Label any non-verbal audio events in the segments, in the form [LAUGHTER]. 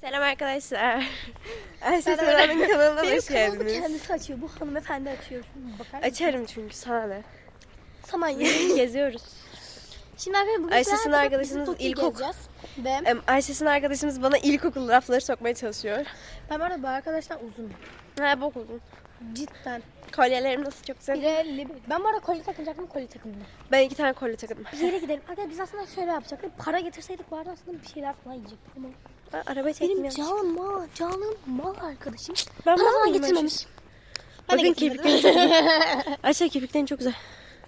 Selam arkadaşlar. [LAUGHS] Ayşe Serhan'ın kanalına Benim hoş kanalımı geldiniz. kendisi açıyor. Bu hanımefendi açıyor. Bakar mısın? Açarım çünkü sana ne. Saman [LAUGHS] yeri. Geziyoruz. Şimdi arkadaşlar bugün Ayşe'sin sizlerle arkadaşımız bizim Tokyo'yu ilkokul. gezeceğiz. Ve Em, Ayşe'sin arkadaşımız bana ilkokul rafları sokmaya çalışıyor. ben bu arada bu arkadaşlar uzun. Ha bok uzun. Cidden. Kolyelerim nasıl çok güzel. Pirelli. Ben bu arada kolye takınacaktım kolye takımda. Ben iki tane kolye takıldım. Bir yere gidelim. Arkadaşlar biz aslında şöyle yapacaktık. Para getirseydik bu arada aslında bir şeyler falan yiyecektik ama. Ben araba Benim canım mal, canım mal arkadaşım. Ben mal falan mıyım getirmemiş. Ben de Bakın getirmedim. [LAUGHS] Ayşe kirpiklerin çok güzel.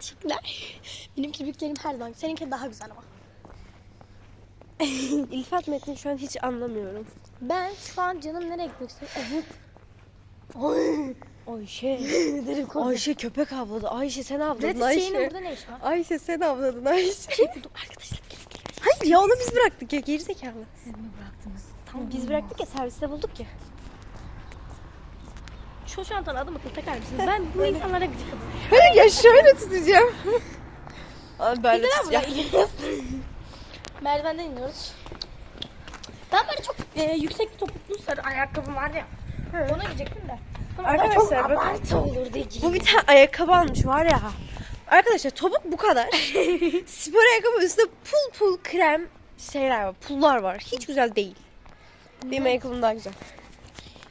Teşekkürler. Benim kirpiklerim her zaman. Seninki daha güzel ama. [LAUGHS] İlfat metni şu an hiç anlamıyorum. Ben şu an canım nereye gitmek istiyorum? [LAUGHS] Evet. Ayşe. Derim. Ayşe köpek avladı. Ayşe sen avladın Ayşe. şeyinin burada ne işi var? Ayşe sen avladın Ayşe. Şey buldum arkadaşlar. Hayır ya onu biz bıraktık ya gerizekalı. Siz mi bıraktınız? Tamam biz bıraktık ya serviste bulduk ya. Şu çantanı adım akıllı takar mısınız? Ben bu insanlara gıcıkım. Hayır ya şöyle tutacağım. Abi Neden tutacağım. Merdivenden iniyoruz. Ben böyle çok e, yüksek topuklu sarı ayakkabım vardı ya. Onu giyecektim de. Ama Arkadaşlar, çok bakın. abartı olur diye Bu bir tane ayakkabı almış var ya. Arkadaşlar topuk bu kadar. [LAUGHS] Spor ayakkabı üstünde pul pul krem şeyler var. Pullar var. Hiç güzel değil. Benim ayakkabım daha güzel.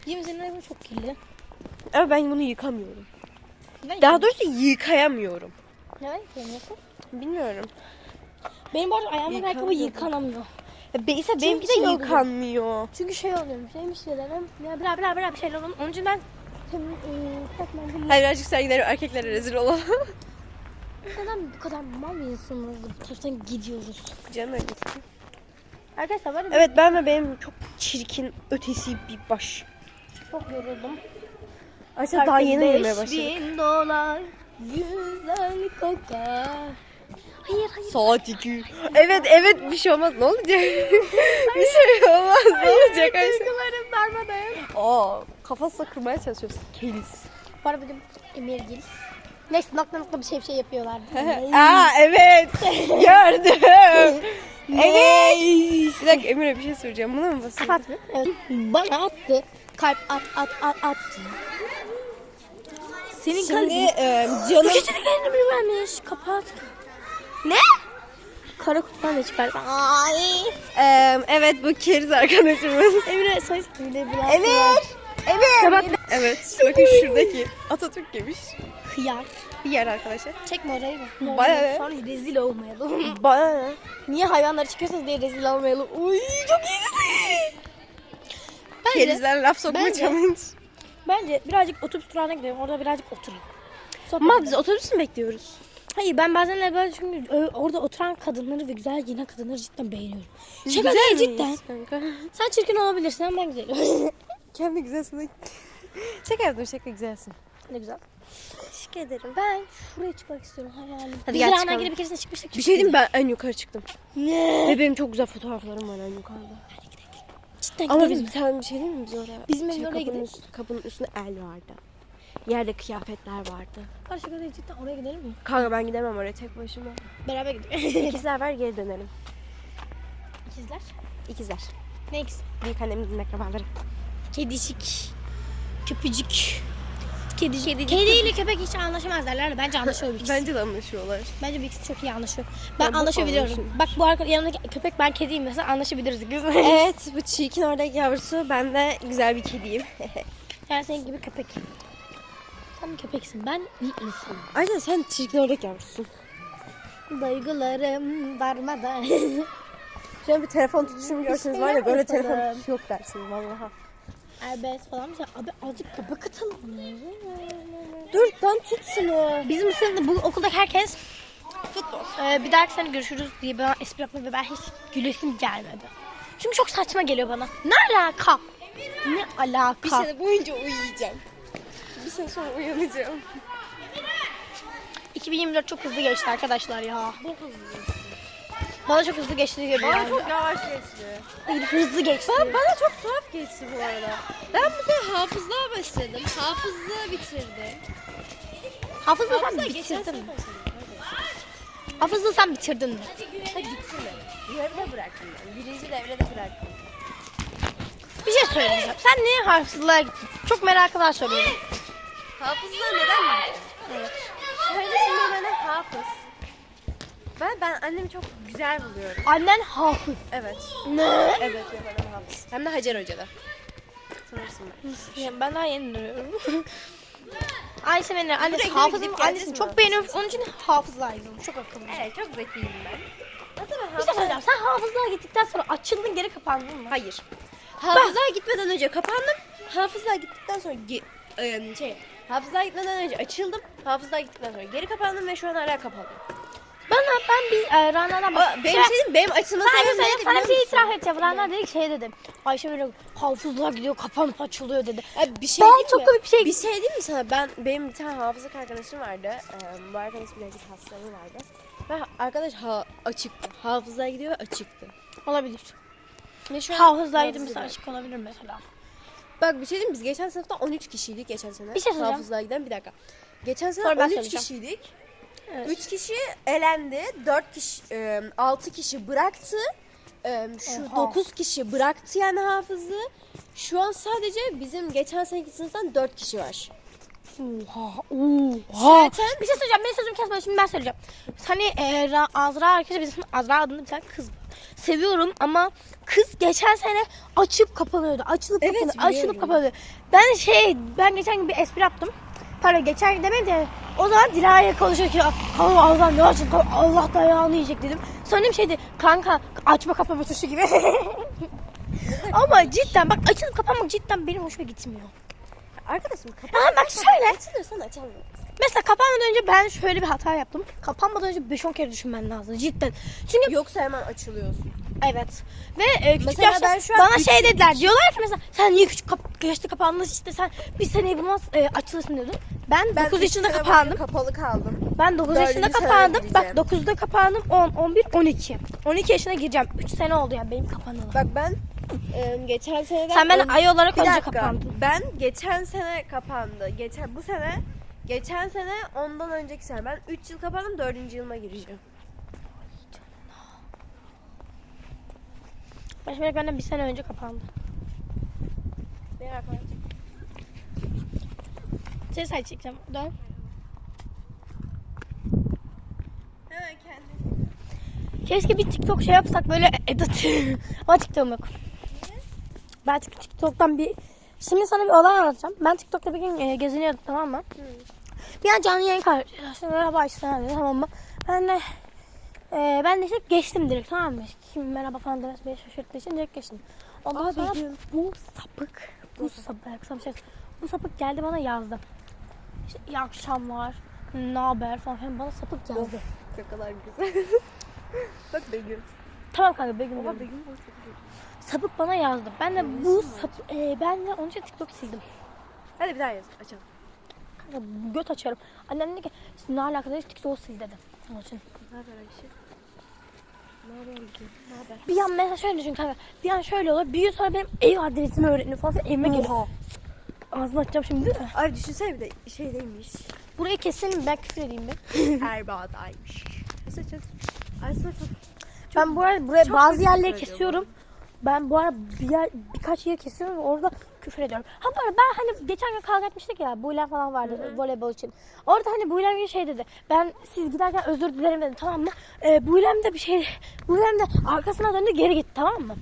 Yemin senin ayakkabın çok kirli. Ama ben bunu yıkamıyorum. Ne Daha doğrusu yıkayamıyorum. Ne yıkayamıyorsun? Bilmiyorum. Benim bu arada ayağımın ayakkabı Yıkanmıyor. yıkanamıyor. Ya be- ise benimki de şey oluyor. yıkanmıyor. Çünkü şey oluyormuş. Neymiş şeylerim. Ya bla bla bla bir şeyler olur. Onun için ben e, takmadım. Hayır birazcık sergilerim erkeklere rezil olalım. [LAUGHS] Neden bu kadar mal insanız da bu taraftan gidiyoruz? Canım öyle istiyor. Arkadaşlar var Evet ben ve benim çok çirkin ötesi bir baş. çok yoruldum. Ayşe daha yeni yemeye başladık. bin dolar güzel kokar. Hayır hayır. Saat 2. Evet evet bir şey olmaz. Ne olacak? [LAUGHS] bir şey olmaz. Ne olacak Ayşe? Duygularım darmadağın. Aa kafasına kırmaya çalışıyorsun. Kelis. Bu arada bugün Emirgil. Neyse nokta nokta bir şey bir şey yapıyorlar. [LAUGHS] Aa evet. [LAUGHS] Gördüm. evet. Bir dakika Emir'e bir şey soracağım. Buna mı basayım? At. Evet. Bana attı. Kalp at at at attı. Senin Şimdi e, canım... Küçücüklerini bilmemiş. Kapat. Ne? Kara kutudan da çıkar. Ay. E, evet bu keriz arkadaşımız. Emre say. Emre Emir. Kapat. Evet bakın şuradaki Atatürk yemiş. Hıyar. Bir yer arkadaşlar. Çekme orayı mı? Ne olur? Sonra rezil olmayalım. [LAUGHS] Bana ne? Niye hayvanları çıkıyorsunuz diye rezil olmayalım. Uy çok iyi. Bence, Kerizler laf sokma Bence- challenge. bence birazcık otobüs durağına gidelim. Orada birazcık oturalım. Sohbet Ama biz otobüsü mü bekliyoruz? Hayır ben bazen de böyle çünkü orada oturan kadınları ve güzel giyinen kadınları cidden beğeniyorum. Şaka güzel değil cidden. Kanka. Sen çirkin olabilirsin ama ben güzelim. [LAUGHS] Kendi güzelsin. şaka yaptım şaka güzelsin. ne güzel. Teşekkür ederim. Ben şuraya çıkmak istiyorum hayalim. Hadi Biz gel çıkalım. gibi bir keresinde çıkmıştık. Bir şey diyeyim mi? ben en yukarı çıktım. Ne? Ve benim çok güzel fotoğraflarım var en yukarıda. Cidden Ama gidelim biz mi? bir tane bir şey değil mi biz oraya? Bizim evin şey, oraya kapının, gidelim. üst- kapının üstünde el vardı. Yerde kıyafetler vardı. Var şaka değil cidden oraya gidelim mi? Kanka ben gidemem oraya tek başıma. Beraber gidelim. İkizler ver geri dönelim. İkizler. İkizler. Ne ikisi? Büyük annemizin akrabaları. Kedicik. Köpücük. Kedicik. Kedicik. Kedi ile köpek hiç anlaşamaz derler de bence anlaşıyor bir ikisi. Bence de anlaşıyorlar. Bence bir ikisi çok iyi anlaşıyor. Ben Ben anlaşabiliyorum. Bak bu arka yanındaki köpek ben kediyim mesela anlaşabiliriz kız. [LAUGHS] evet bu çirkin ördek yavrusu. Ben de güzel bir kediyim. [LAUGHS] yani senin gibi köpek. Sen köpeksin. Ben bir insanım. Aynen sen çirkin ördek yavrusun. Duygularım darmadan. [LAUGHS] An bir telefon tutuşumu görseniz var ya böyle telefon tutuşu yok dersiniz vallahi. Erbest falan. Mesela abi azıcık köpek atalım. Dur lan tut şunu. Bizim sınıfta bu okuldaki herkes futbol. Ee, bir dahaki sene görüşürüz diye bana espri yaptı ve ben hiç gülesim gelmedi. Çünkü çok saçma geliyor bana. Ne alaka? Ne alaka? Bir sene boyunca uyuyacağım. Bir sene sonra uyanacağım. 2024 çok hızlı geçti arkadaşlar ya. Bana çok hızlı geçti diye Bana çok yavaş geçti. Hayır, hızlı geçti. Bana, bana çok tuhaf geçti bu arada. Ben bu sene hafızlığa başladım. Hafızlığı bitirdim. Hafızlı sen bitirdin mi? Hafızlı sen bitirdin mi? Ha bitirmedim. Yarıda bıraktım ben. Birinci devrede bıraktım. söyleyeceğim. Sen niye hafızlığa gittin? Çok merakı var soruyorum. Hafızlar neden mi? Evet. Şöyle şimdi bana hafız. Ben, ben annemi çok güzel buluyorum. Annen hafız. Evet. Ne? Evet yok annem hafız. Hem de Hacer Hoca'da. Tanırsın ben. Ben daha yeni duruyorum. [LAUGHS] Ayşe benim annesi hafızım. Annesini çok beğeniyorum. Onun için hafızlığa gidiyorum. Çok akıllı. Evet çok zekiyim ben. Nasıl ben Bir şey. Sen hafızlığa gittikten sonra açıldın geri kapandın mı? Hayır. Hafızlığa gitmeden önce kapandım. Hafızlığa gittikten sonra ge- şey, hafızlığa gitmeden önce açıldım. Hafızlığa gittikten sonra geri kapandım ve şu an hala kapalı. Bana ben bir e, Rana'dan bak. benim şey- şeyim benim açılma sebebim neydi sana bir biliyor şey musun? itiraf edeceğim. Rana dedi ki şey dedi. Ayşe böyle hafızlığa gidiyor kapanıp açılıyor dedi. Abi bir şey Ben diyeyim çok mi? komik bir şey- Bir şey diyeyim mi sana? Ben benim bir tane hafızlık arkadaşım vardı. Ee, bu arkadaş birazcık hastalığı vardı. Ve arkadaş ha, açıktı. Hafızlığa gidiyor ve açıktı. Olabilir. Ve şu an Hafızlığa yok. açık olabilir mesela. Bak bir şey diyeyim mi? biz geçen sınıfta 13 kişiydik geçen sene. Bir şey söyleyeceğim. Hafızlığa giden bir dakika. Geçen sene Sonra ben 13 söyleyeceğim. kişiydik. Evet. 3 kişi elendi. 4 kişi, 6 kişi bıraktı. E, Şu Oha. 9 kişi bıraktı yani hafızlığı. Şu an sadece bizim geçen seneki sınıftan 4 kişi var. Oha, oha. Zaten- Bir şey söyleyeceğim. Benim sözüm kesme. Şimdi ben söyleyeceğim. Hani e, Ra- Azra arkadaşlar bizim Azra adında bir tane kız var. Seviyorum ama kız geçen sene açıp kapanıyordu. Açılıp Evet, kapanıyordu. biliyorum. Açılıp kapanıyordu. Ben şey ben geçen gün bir espri yaptım. Pardon geçen gün demedim de o zaman Dilara'ya konuşuyor ki kanka Azra ne kap- Allah dayağını yiyecek dedim. Sonra bir şeydi kanka açma kapama tuşu gibi. [LAUGHS] ama cidden bak açılıp kapanmak cidden benim hoşuma gitmiyor. Arkadaşım kapat. Aa, bak şöyle. Açılıyorsan açamıyorsun. Mesela kapanmadan önce ben şöyle bir hata yaptım. Kapanmadan önce 5-10 kere düşünmen lazım cidden. Çünkü Yoksa hemen açılıyorsun. Evet. Ve e, küçük Mesela yaşta ben şu an bana şey dediler. Diyorlar ki mesela sen niye küçük kap yaşta kapandın işte sen bir seneyi bulmaz e, açılırsın diyordun. Ben, 9 üç yaşında sene kapandım. Kapalı kaldım. Ben 9 yaşında kapandım. Bak 9'da kapandım. 10, 11, 12. 12 yaşına gireceğim. 3 sene oldu yani benim kapanalı. Bak ben e, geçen seneden... Sen beni ön- ay olarak Bir önce dakika. kapandın. Ben geçen sene kapandı. Geçen bu sene geçen sene ondan önceki sene ben 3 yıl kapandım 4. yılıma gireceğim. Melek benden bir sene önce kapandı. Merak etme. Say çekeceğim. Dön. Hemen. Keşke bir TikTok şey yapsak böyle [LAUGHS] edit. Ama TikTok'um yok. Ben çünkü TikTok'tan bir... Şimdi sana bir olay anlatacağım. Ben TikTok'ta bir gün e, geziniyordum tamam mı? Bir an canlı yayın karşılaştım. Merhaba dedi tamam mı? Ben de e, ben de işte geçtim direkt tamam mı? Şimdi merhaba falan demesi beni şaşırttığı için direkt geçtim. Ondan Abi sonra gün. bu sapık, bu sapık, bir şey. Bu sapık geldi bana yazdı. İşte iyi akşamlar, ne haber falan filan bana sapık yazdı. Ne kadar güzel. [LAUGHS] Bak Begüm. Tamam kanka Begüm Oha. Begüm bu. Sapık bana yazdı. Ben de bu sap e, ben de onun için TikTok sildim. Hadi bir daha yaz açalım. Göt açarım. Annem dedi ki "Siz ne var TikTok'u sil dedi. Onun için. Ne haber Ayşe? Ne haber Begüm? Ne haber? Bir an mesela şöyle düşün kanka. Bir an şöyle olur. Bir gün sonra benim ev adresimi öğreniyor falan. Evime geliyor. Ağzını açacağım şimdi değil mi? Ay düşünsene bir de şeydeymiş. Burayı keselim ben küfür edeyim mi? [LAUGHS] Erbaa'daymış. Mesela çok... Ay sana çok... ben bu arada buraya çok bazı yerleri kesiyorum. Ben bu arada bir yer, birkaç yer kesiyorum ve orada küfür ediyorum. Ha bu arada ben hani geçen gün kavga etmiştik ya. Buylem falan vardı voleybol için. Orada hani Buylem bir şey dedi. Ben siz giderken özür dilerim dedim tamam mı? Ee, Buylem de bir şey... Buylem de arkasına döndü geri gitti tamam mı?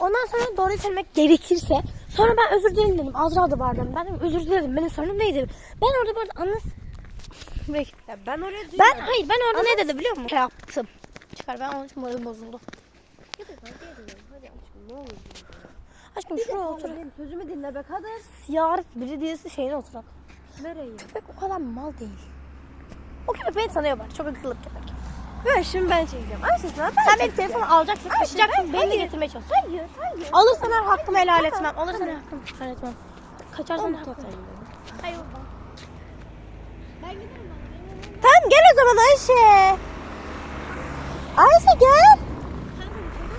Ondan sonra doğruyu söylemek gerekirse sonra ben özür dilerim dedim. Azra da vardı. Ben dedim özür dilerim. Benim sorunum neydi? Ben orada arada anlas... [LAUGHS] Ben oraya duymadım. Ben hayır ben orada ne dedi biliyor musun? Şey yaptım. Çıkar ben onun için moralim bozuldu. Hadi hadi edelim. Hadi aşkım ne olur. Aşkım şuraya otur. Benim sözümü dinle be kadın. Siyah biri diyesi şeyine oturak. Nereye? Köpek o kadar mal değil. O köpek beni tanıyor bak. Çok akıllı bir köpek. Ver şimdi ben çekeceğim. Ayşe sana ben Sen benim telefonu alacaksın, kaçacaksın, beni de getirmeye çalışıyorsun. Hayır, hayır. Alırsan her hakkımı helal etmem. Alırsan her hakkımı helal etmem. Kaçarsan her hakkımı. Hayır baba. Ben giderim bak. Tamam gel o zaman Ayşe. Ayşe gel.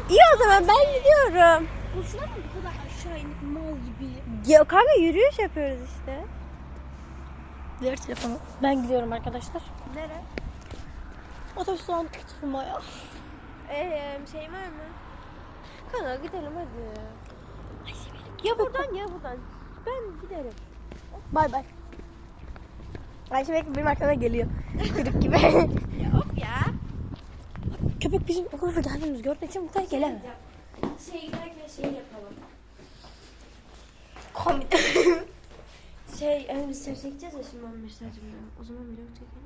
İyi o zaman ben gidiyorum. Boşuna mı bu kadar aşağı inip mal gibi? Ya kanka yürüyüş yapıyoruz işte. Ver telefonu. Ben gidiyorum arkadaşlar. Nere? Otobüs soğan tutulmaya. Ee, şey var mı? Kanka gidelim hadi. Ya buradan ya buradan. Ben giderim. Bay bay. Ayşe belki benim arkamdan geliyor. Kırık gibi. [LAUGHS] Köpek bizim okula geldiğimiz görmek için buraya gelemez. Şey giderken şey yapalım. Komik. [LAUGHS] Şey, hani biz ses çekeceğiz ya şimdi 15 saatinde. O zaman vlog çekelim.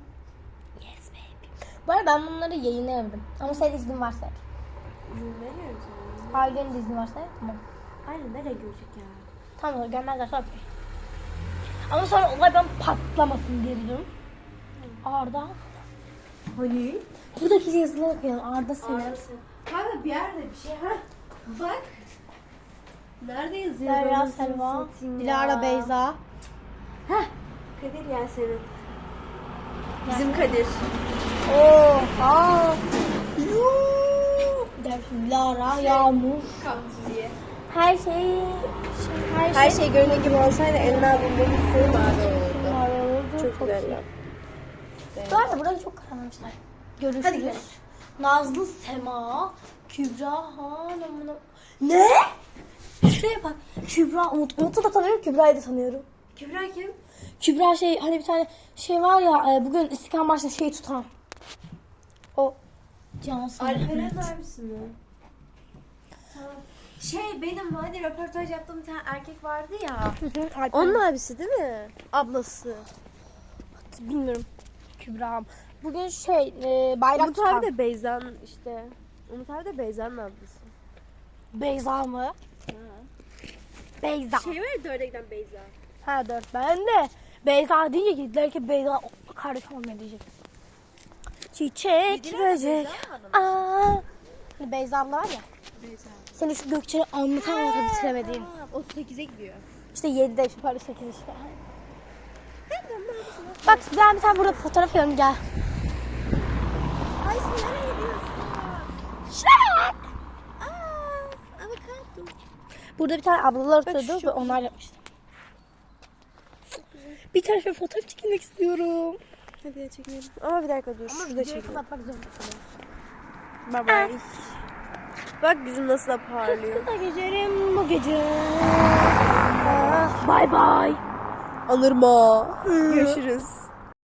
yes baby. Bu arada ben bunları yayınlayamadım. Ama senin iznin varsa. İzin veriyorum sana. Ailenin de izni varsa tamam. Aynen nereye görecek ya? Tamam o görmezler sonra okey. Ama sonra olay ben patlamasın diye dedim. Arda. Hani? Buradaki yazıları okuyalım. Arda Senem. Ağrısı. Kanka bir yerde bir şey. Ha? Bak. Nerede yazıyor? Derya Selva. Dilara Beyza. Kadir Yasemin. Bizim Kadir. Oo. Aa. Dilara, Yağmur. Kamçıziye. Her şey, şey her, Her şey, şey görünen gibi olsaydı eline abimden istiyorum abi olurdu. Çok güzel ya. Bu arada burada çok karanmışlar. Görüşürüz. Hadi gidelim. Nazlı Sema, Kübra Hanım'ın... Ne? Şuraya bak. Kübra, Umut. Umut'u da tanıyorum, Kübra'yı da tanıyorum. Kübra kim? Kübra şey, hani bir tane şey var ya, e, bugün İstiklal Marşı'nda şey tutan. O. Cansın. Alperen abisi mi? Tamam. Şey benim hani röportaj yaptığım bir tane erkek vardı ya. Onun abisi değil mi? Ablası. bilmiyorum. Kübra. Bugün şey, e, bayrak Umut tutan. abi de Beyza'nın işte. Umut abi de Beyza'nın ablası. Beyza mı? Beyza. Şey var ya dörde giden Beyza. Ha dört. Ben de Beyza deyince gittiler ki Beyza kardeşim olmuyor diyecek. Çiçek böcek. Aa. Hani Beyza abla var ya. Beyza. Seni şu Gökçe'yi anlatan anlatan bitiremediğin. 38'e gidiyor. İşte 7'de şu pardon 8 işte. Bak ben bir tane burada fotoğraf alıyorum gel. Ay sen nereye gidiyorsun? Bak. Aa, avokado. Burada bir tane ablalar şu ve onlar yapmıştı. Bir tane fotoğraf çekilmek istiyorum. Hadi çekelim. Ama bir dakika dur. Ama Şurada çekelim. kapatmak zorundasın. Bye bye. Bak bizim nasıl da parlıyor. [LAUGHS] Kısa gecerim bu gece. Ah, Bye bye. Anırma. Görüşürüz.